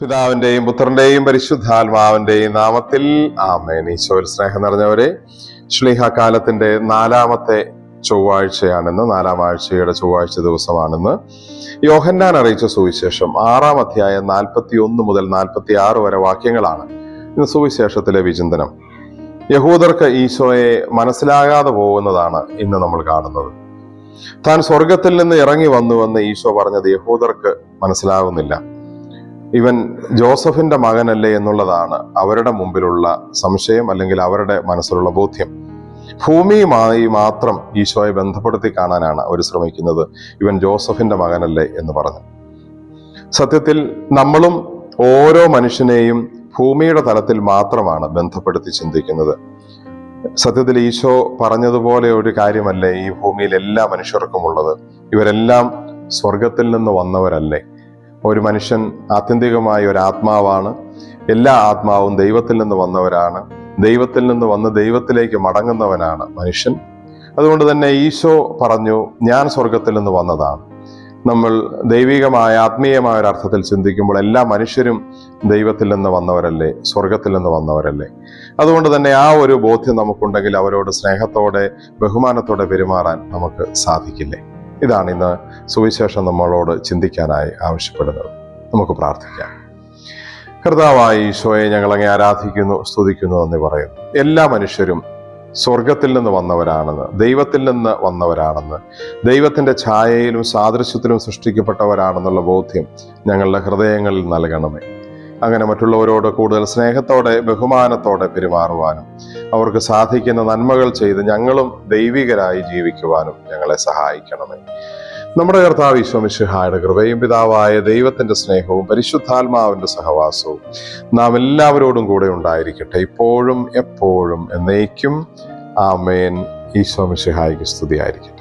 പിതാവിന്റെയും പുത്രന്റെയും പരിശുദ്ധാത്മാവിന്റെയും നാമത്തിൽ ആമേൻ. ഈശോയിൽ സ്നേഹം നിറഞ്ഞവരെ ശ്ലീഹ കാലത്തിന്റെ നാലാമത്തെ ചൊവ്വാഴ്ചയാണെന്ന് നാലാം ആഴ്ചയുടെ ചൊവ്വാഴ്ച ദിവസമാണെന്ന് യോഹന്നാൻ അറിയിച്ച സുവിശേഷം ആറാം അധ്യായം നാൽപ്പത്തി ഒന്ന് മുതൽ നാൽപ്പത്തി ആറ് വരെ വാക്യങ്ങളാണ് ഇന്ന് സുവിശേഷത്തിലെ വിചിന്തനം. യഹൂദർക്ക് ഈശോയെ മനസ്സിലാകാതെ പോകുന്നതാണ് ഇന്ന് നമ്മൾ കാണുന്നത്. താൻ സ്വർഗത്തിൽ നിന്ന് ഇറങ്ങി വന്നുവെന്ന് ഈശോ പറഞ്ഞത് യഹൂദർക്ക് മനസ്സിലാകുന്നില്ല ഇവൻ ജോസഫിന്റെ മകനല്ലേ എന്നുള്ളതാണ് അവരുടെ മുമ്പിലുള്ള സംശയം അല്ലെങ്കിൽ അവരുടെ മനസ്സിലുള്ള ബോധ്യം. ഭൂമിയുമായി മാത്രം ഈശോയെ ബന്ധപ്പെടുത്തി കാണാനാണ് അവർ ശ്രമിക്കുന്നത്. ഇവൻ ജോസഫിന്റെ മകനല്ലേ എന്ന് പറഞ്ഞു. സത്യത്തിൽ നമ്മളും ഓരോ മനുഷ്യനെയും ഭൂമിയുടെ തലത്തിൽ മാത്രമാണ് ബന്ധപ്പെടുത്തി ചിന്തിക്കുന്നത്. സത്യത്തിൽ ഈശോ പറഞ്ഞതുപോലെ ഒരു കാര്യമല്ലേ ഈ ഭൂമിയിൽ എല്ലാ മനുഷ്യർക്കും ഉള്ളത്? ഇവരെല്ലാം സ്വർഗത്തിൽ നിന്ന് വന്നവരല്ലേ? ഒരു മനുഷ്യൻ ആത്യന്തികമായ ഒരു ആത്മാവാണ്. എല്ലാ ആത്മാവും ദൈവത്തിൽ നിന്ന് വന്നവരാണ്. ദൈവത്തിൽ നിന്ന് വന്ന് ദൈവത്തിലേക്ക് മടങ്ങുന്നവനാണ് മനുഷ്യൻ. അതുകൊണ്ട് തന്നെ ഈശോ പറഞ്ഞു ഞാൻ സ്വർഗത്തിൽ നിന്ന് വന്നതാണ്. നമ്മൾ ദൈവികമായ ആത്മീയമായ ഒരു അർത്ഥത്തിൽ ചിന്തിക്കുമ്പോൾ എല്ലാ മനുഷ്യരും ദൈവത്തിൽ നിന്ന് വന്നവരല്ലേ? സ്വർഗത്തിൽ നിന്ന് വന്നവരല്ലേ? അതുകൊണ്ട് തന്നെ ആ ഒരു ബോധ്യം നമുക്കുണ്ടെങ്കിൽ അവരോട് സ്നേഹത്തോടെ ബഹുമാനത്തോടെ പെരുമാറാൻ നമുക്ക് സാധിക്കില്ലേ? ഇതാണ് ഇന്ന് സുവിശേഷം നമ്മളോട് ചിന്തിക്കാനായി ആവശ്യപ്പെടുന്നത്. നമുക്ക് പ്രാർത്ഥിക്കാം. കർത്താവായി ഈശോയെ ഞങ്ങളങ്ങെ ആരാധിക്കുന്നു സ്തുതിക്കുന്നു എന്ന് പറയുന്നു. എല്ലാ മനുഷ്യരും സ്വർഗത്തിൽ നിന്ന് വന്നവരാണെന്ന് ദൈവത്തിൽ നിന്ന് വന്നവരാണെന്ന് ദൈവത്തിന്റെ ഛായയിലും സാദൃശ്യത്തിലും സൃഷ്ടിക്കപ്പെട്ടവരാണെന്നുള്ള ബോധ്യം ഞങ്ങളുടെ ഹൃദയങ്ങളിൽ നൽകണമേ. അങ്ങനെ മറ്റുള്ളവരോട് കൂടുതൽ സ്നേഹത്തോടെ ബഹുമാനത്തോടെ പെരുമാറുവാനും അവർക്ക് സാധിക്കുന്ന നന്മകൾ ചെയ്ത് ഞങ്ങളും ദൈവികരായി ജീവിക്കുവാനും ഞങ്ങളെ സഹായിക്കണമേ. നമ്മുടെ കർത്താവ് ഈശ്വമിഷഹായുടെ കൃപയും പിതാവായ ദൈവത്തിന്റെ സ്നേഹവും പരിശുദ്ധാത്മാവിന്റെ സഹവാസവും നാം എല്ലാവരോടും കൂടെ ഉണ്ടായിരിക്കട്ടെ. ഇപ്പോഴും എപ്പോഴും എന്നേക്കും ആമേൻ. ഈശോമിഷഹായിക്ക് സ്തുതിയായിരിക്കും